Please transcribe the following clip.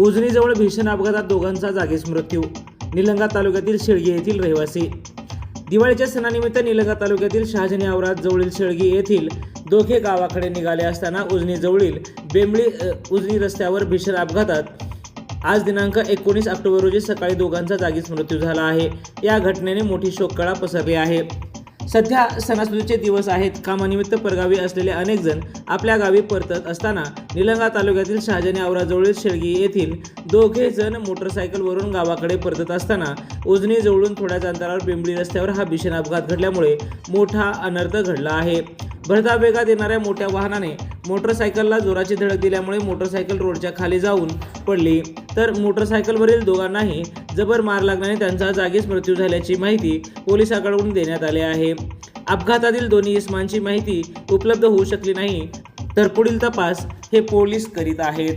उजनीजवळ भीषण अपघातात दोघांचा जागीच मृत्यू. निलंगा तालुक्यातील शेळगी येथील रहिवासी. दिवाळीच्या सणानिमित्त निलंगा तालुक्यातील शहाजनी आवरात जवळील शेळगी येथील दोघे गावाकडे निघाले असताना उजनीजवळील बेंबळी उजनी रस्त्यावर भीषण अपघातात आज दिनांक एकोणीस ऑक्टोबर रोजी सकाळी दोघांचा जागीच मृत्यू झाला आहे. या घटनेने मोठी शोककळा पसरली आहे. सध्या सणासुदीचे दिवस आहेत. कामानिमित्त परगावी असलेले अनेक जण आपल्या गावी परतत असताना निलंगा तालुक्यातील शहाजनी आवराजवळील शेळगी येथील दोघे जण मोटरसायकलवरून गावाकडे परतत असताना उजनी जवळून थोड्याच अंतरावर पिंपळी रस्त्यावर हा भीषण अपघात घडल्यामुळे मोठा अनर्थ घडला आहे. भरता वेगात येणाऱ्या मोठ्या वाहनाने मोटरसायकलला जोराची धडक दिल्यामुळे मोटरसायकल रोडच्या खाली जाऊन पडली. तर मोटरसायकलवरील दोघांनाही जबर मार लागल्याने त्यांचा जागीच मृत्यू झाल्याची माहिती पोलिसांकडून देण्यात आली आहे. अपघातातील दोन्ही इस्मांची माहिती उपलब्ध होऊ शकली नाही तर पुढील तपास हे पोलीस करीत आहेत.